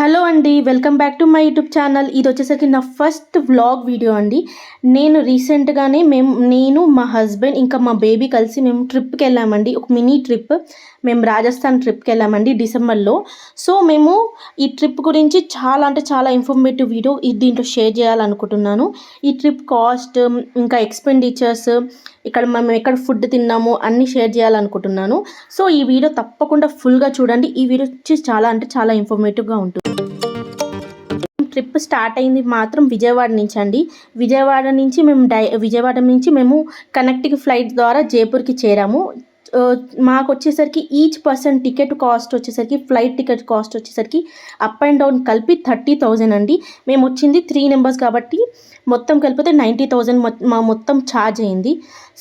Hello అండి welcome back to my YouTube channel. ఇది వచ్చేసరికి నా ఫస్ట్ వ్లాగ్ వీడియో అండి. నేను రీసెంట్గానే మేము నేను మా హస్బెండ్ ఇంకా మా బేబీ కలిసి మేము ట్రిప్కి వెళ్ళామండి. ఒక మినీ ట్రిప్. మేము రాజస్థాన్ ట్రిప్కి వెళ్ళామండి డిసెంబర్లో. సో మేము ఈ ట్రిప్ గురించి చాలా అంటే చాలా ఇన్ఫర్మేటివ్ వీడియో దీంట్లో షేర్ చేయాలనుకుంటున్నాను. ఈ ట్రిప్ కాస్ట్ ఇంకా ఎక్స్పెండిచర్స్ ఇక్కడ మేము ఎక్కడ ఫుడ్ తిన్నాము అన్నీ షేర్ చేయాలనుకుంటున్నాను. సో ఈ వీడియో తప్పకుండా ఫుల్గా చూడండి. ఈ వీడియో వచ్చి చాలా అంటే చాలా ఇన్ఫర్మేటివ్గా ఉంటుంది. ట్రిప్ స్టార్ట్ అయింది మాత్రం విజయవాడ నుంచి అండి. విజయవాడ నుంచి మేము డై విజయవాడ నుంచి మేము కనెక్టింగ్ ఫ్లైట్ ద్వారా జైపూర్కి చేరాము. మాకు వచ్చేసరికి ఈచ్ పర్సన్ టికెట్ కాస్ట్ వచ్చేసరికి ఫ్లైట్ టికెట్ కాస్ట్ వచ్చేసరికి అప్ అండ్ డౌన్ కలిపి థర్టీ థౌజండ్ అండి. మేము వచ్చింది త్రీ నెంబర్స్ కాబట్టి మొత్తం కలిపితే నైంటీ థౌజండ్ మా మొత్తం ఛార్జ్ అయింది.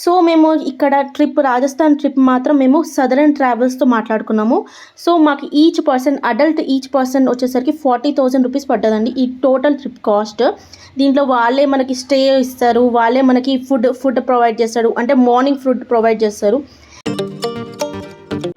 సో మేము ఇక్కడ ట్రిప్ రాజస్థాన్ ట్రిప్ మాత్రం మేము సదరన్ ట్రావెల్స్తో మాట్లాడుకున్నాము. సో మాకు each person adult each person వచ్చేసరికి ఫార్టీ థౌజండ్ రూపీస్ పడ్డదండి ఈ టోటల్ ట్రిప్ కాస్ట్ దీంట్లో వాళ్ళే మనకి స్టే ఇస్తారు వాళ్ళే మనకి ఫుడ్ ఫుడ్ ప్రొవైడ్ చేస్తారు అంటే మార్నింగ్ ఫుడ్ ప్రొవైడ్ చేస్తారు.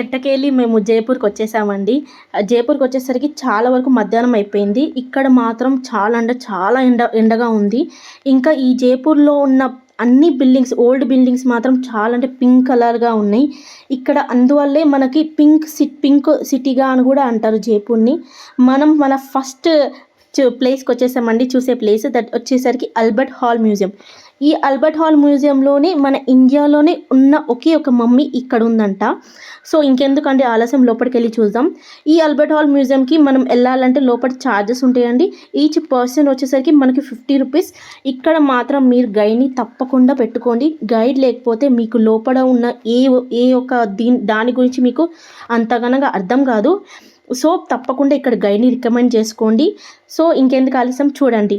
ఎట్టకేళ్ళి మేము జైపూర్కి వచ్చేసామండి. జైపూర్కి వచ్చేసరికి చాలా వరకు మధ్యాహ్నం అయిపోయింది. ఇక్కడ మాత్రం చాలా అంటే చాలా ఎండ ఎండగా ఉంది. ఇంకా ఈ జైపూర్లో ఉన్న అన్ని బిల్డింగ్స్ ఓల్డ్ బిల్డింగ్స్ మాత్రం చాలా అంటే పింక్ కలర్గా ఉన్నాయి. ఇక్కడ అందువల్లే మనకి పింక్ సిట్ పింక్ సిటీగా అని కూడా అంటారు జైపూర్ని. మనం మన ఫస్ట్ ప్లేస్కి వచ్చేసామండి చూసే ప్లేస్. దట్ వచ్చేసరికి అల్బర్ట్ హాల్ మ్యూజియం. ఈ అల్బర్ట్ హాల్ మ్యూజియంలోనే మన ఇండియాలోనే ఉన్న ఒకే ఒక మమ్మీ ఇక్కడ ఉందంట సో ఇంకెందుకంటే ఆలస్యం లోపలికి వెళ్ళి చూద్దాం. ఈ అల్బర్ట్ హాల్ మ్యూజియంకి మనం వెళ్ళాలంటే లోపల ఛార్జెస్ ఉంటాయండి. ఈచ్ పర్సన్ వచ్చేసరికి మనకి ఫిఫ్టీ రూపీస్. ఇక్కడ మాత్రం మీరు గైడ్ని తప్పకుండా పెట్టుకోండి. గైడ్ లేకపోతే మీకు లోపల ఉన్న ఏ ఏ ఒక దీని దాని గురించి మీకు అంతగనగా అర్థం కాదు. సో తప్పకుండా ఇక్కడ గైడ్ని రికమెండ్ చేసుకోండి. సో ఇంకెందుకు ఆలస్యం? చూడండి.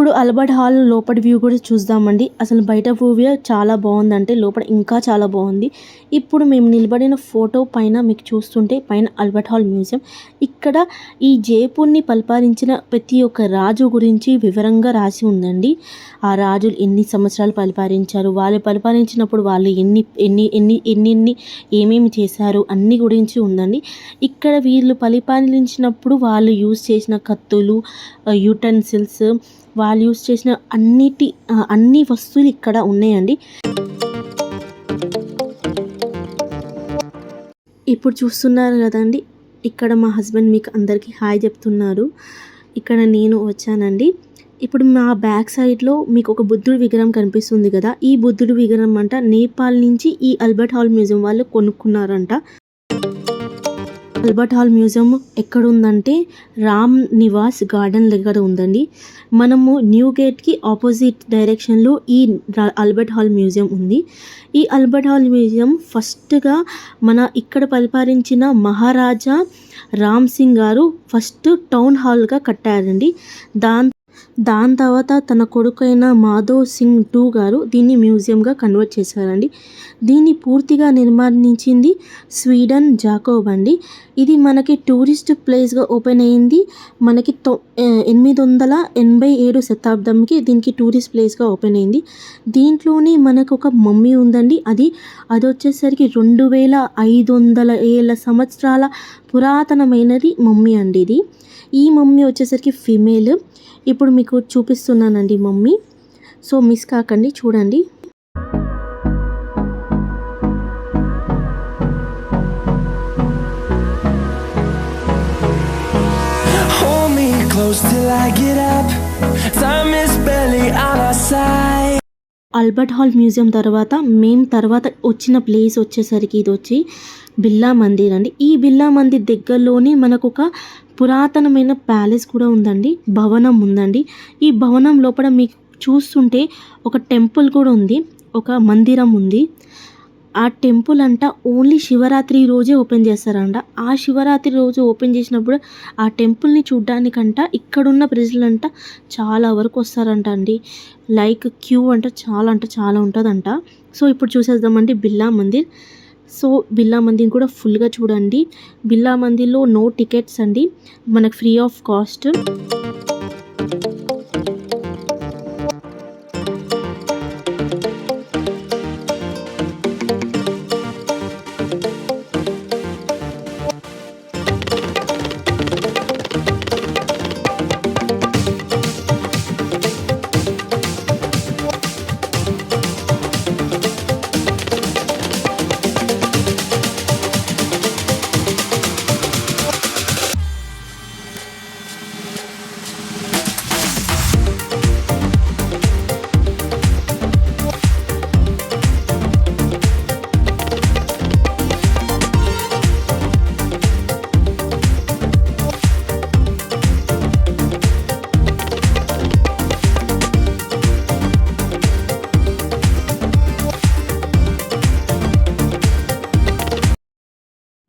ఇప్పుడు అల్బర్ట్ హాల్ లోపల వ్యూ కూడా చూద్దామండి. అసలు బయట వ్యూ చాలా బాగుందంటే లోపల ఇంకా చాలా బాగుంది. ఇప్పుడు మేము నిలబడిన ఫోటో పైన మీకు చూస్తుంటే పైన అల్బర్ట్ హాల్ మ్యూజియం. ఇక్కడ ఈ జైపూర్ని పరిపాలించిన ప్రతి ఒక్క రాజు గురించి వివరంగా రాసి ఉందండి. ఆ రాజులు ఎన్ని సంవత్సరాలు పరిపాలించారు? వాళ్ళు పరిపాలించినప్పుడు వాళ్ళు ఎన్ని ఎన్ని ఎన్ని ఎన్ని ఏమేమి చేశారు? అన్ని గురించి ఉందండి. ఇక్కడ వీళ్ళు పరిపాలించినప్పుడు వాళ్ళు యూజ్ చేసిన కత్తులు యూటెన్సిల్స్ వాళ్ళు యూస్ చేసిన అన్నిటి అన్ని వస్తువులు ఇక్కడ ఉన్నాయండి. ఇప్పుడు చూస్తున్నారు కదండి ఇక్కడ మా హస్బెండ్ మీకు అందరికీ హాయ్ చెప్తున్నారు. ఇక్కడ నేను వచ్చానండి. ఇప్పుడు మా బ్యాక్ సైడ్లో మీకు ఒక బుద్ధుడి విగ్రహం కనిపిస్తుంది కదా ఈ బుద్ధుడి విగ్రహం అంట నేపాల్ నుంచి ఈ అల్బర్ట్ హాల్ మ్యూజియం వాళ్ళు కొనుక్కున్నారంట. అల్బర్ట్ హాల్ మ్యూజియం ఎక్కడ ఉందంటే రామ్ నివాస్ గార్డెన్ దగ్గర ఉందండి. మనము న్యూ గేట్కి ఆపోజిట్ డైరెక్షన్లో ఈ అల్బర్ట్ హాల్ మ్యూజియం ఉంది. ఈ అల్బర్ట్ హాల్ మ్యూజియం ఫస్ట్గా మన ఇక్కడ పరిపాలించిన మహారాజా రామ్ సింగ్ గారు ఫస్ట్ టౌన్ హాల్గా కట్టారండి. దాని దాని తర్వాత తన కొడుకైన మాధవ్ సింగ్ టూ గారు దీన్ని మ్యూజియంగా కన్వర్ట్ చేశారండి. దీన్ని పూర్తిగా నిర్మాణించింది స్వీడన్ జాకోబ్ అండి. ఇది మనకి టూరిస్ట్ ప్లేస్గా ఓపెన్ అయింది. మనకి తొ ఎనిమిది వందల ఎనభై ఏడు శతాబ్దంకి దీనికి టూరిస్ట్ ప్లేస్గా ఓపెన్ అయింది. దీంట్లోనే మనకు ఒక మమ్మీ ఉందండి. అది అది వచ్చేసరికి రెండు వేల ఐదు వందల ఏళ్ళ సంవత్సరాల పురాతనమైనది మమ్మీ అండి ఇది. ఈ మమ్మీ వచ్చేసరికి ఫిమేల్ ఇప్పుడు మీకు చూపిస్తున్నానండి మమ్మీ. సో మిస్ కాకండి చూడండి. Close till I get up. Time is Albert hall museum తర్వాత మేము తర్వాత వచ్చిన ప్లేస్ వచ్చేసరికి ఇది వచ్చి బిర్లా మందిర్ అండి. ఈ బిర్లా మందిర్ దగ్గరలోనే మనకు ఒక పురాతనమైన ప్యాలెస్ కూడా ఉందండి. భవనం ఉందండి. ఈ భవనం లోపల మీకు చూస్తుంటే ఒక టెంపుల్ కూడా ఉంది. ఒక మందిరం ఉంది. ఆ టెంపుల్ అంట ఓన్లీ శివరాత్రి రోజే ఓపెన్ చేస్తారంట. ఆ శివరాత్రి రోజు ఓపెన్ చేసినప్పుడు ఆ టెంపుల్ని చూడ్డానికంట ఇక్కడున్న ప్రజలంట చాలా వరకు వస్తారంట అండి. లైక్ క్యూ అంట చాలా అంటే చాలా ఉంటుందంట. సో ఇప్పుడు చూసేద్దామండి బిర్లా మందిర్. సో బిర్లా మందిర్ కూడా ఫుల్గా చూడండి. బిర్లా మందిర్లో నో టికెట్స్ అండి. మనకు ఫ్రీ ఆఫ్ కాస్ట్.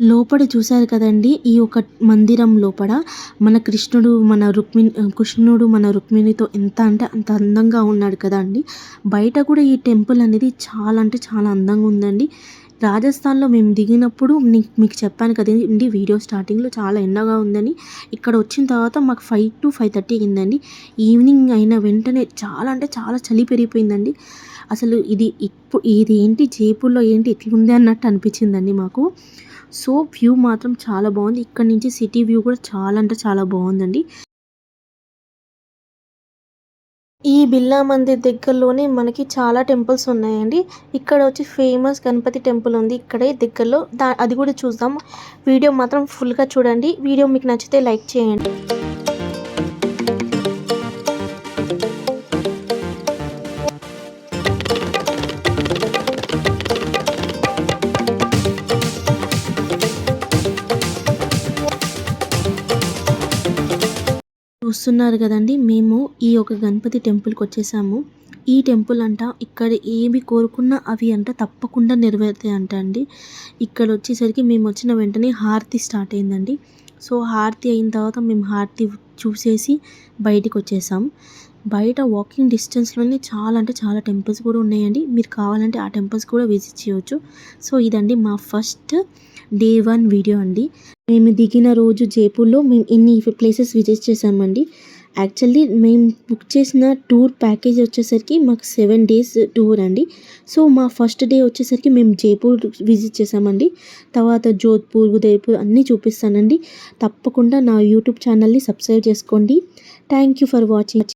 లోపల చూశారు కదండి ఈ ఒక మందిరం లోపల మన కృష్ణుడు మన రుక్మిణి కృష్ణుడు మన రుక్మిణితో ఎంత అంటే అంత అందంగా ఉన్నాడు కదా అండి బయట కూడా ఈ టెంపుల్ అనేది చాలా అంటే చాలా అందంగా ఉందండి. రాజస్థాన్లో మేము దిగినప్పుడు మీకు చెప్పాను కదండి వీడియో స్టార్టింగ్లో చాలా ఎండగా ఉందని. ఇక్కడ వచ్చిన తర్వాత మాకు ఫైవ్ టు ఫైవ్ థర్టీ అయిందండి. ఈవినింగ్ అయిన వెంటనే చాలా అంటే చాలా చలి పెరిగిపోయిందండి. అసలు ఇది ఇప్పుడు ఇది ఏంటి జైపూర్లో ఏంటి ఇట్లుంది అన్నట్టు అనిపించిందండి మాకు. సో వ్యూ మాత్రం చాలా బాగుంది. ఇక్కడ నుంచి సిటీ వ్యూ కూడా చాలా అంటే చాలా బాగుందండి. ఈ బిర్లా మందిర్ దగ్గరలోనే మనకి చాలా టెంపుల్స్ ఉన్నాయండి. ఇక్కడ వచ్చి ఫేమస్ గణపతి టెంపుల్ ఉంది. ఇక్కడే దగ్గరలో దా అది కూడా చూద్దాం వీడియో మాత్రం ఫుల్గా చూడండి. వీడియో మీకు నచ్చితే లైక్ చేయండి. చూస్తున్నారు కదండి మేము ఈ ఒక గణపతి టెంపుల్కి వచ్చేసాము. ఈ టెంపుల్ అంట ఇక్కడ ఏమి కోరుకున్నా అవి అంట తప్పకుండా నెరవేరుతాయి అంట అండి. ఇక్కడ వచ్చేసరికి మేము వచ్చిన వెంటనే హారతి స్టార్ట్ అయిందండి. సో హారతి అయిన తర్వాత మేము హారతి చూసేసి బయటికి వచ్చేసాం. బయట వాకింగ్ డిస్టెన్స్లోనే చాలా అంటే చాలా టెంపుల్స్ కూడా ఉన్నాయండి. మీరు కావాలంటే ఆ టెంపుల్స్ కూడా విజిట్ చేయవచ్చు సో ఇదండి మా ఫస్ట్ డే వన్ వీడియో అండి. మేము దిగిన రోజు జైపూర్లో మేము ఇన్ని ప్లేసెస్ విజిట్ చేసామండి యాక్చువల్లీ మేము బుక్ చేసిన టూర్ ప్యాకేజ్ వచ్చేసరికి మాకు సెవెన్ డేస్ టూర్ అండి. సో మా ఫస్ట్ డే వచ్చేసరికి మేము జైపూర్ విజిట్ చేసామండి తర్వాత జోధ్పూర్ ఉదయపూర్ అన్నీ చూపిస్తానండి. తప్పకుండా నా యూట్యూబ్ ఛానల్ని సబ్స్క్రైబ్ చేసుకోండి. Thank you for watching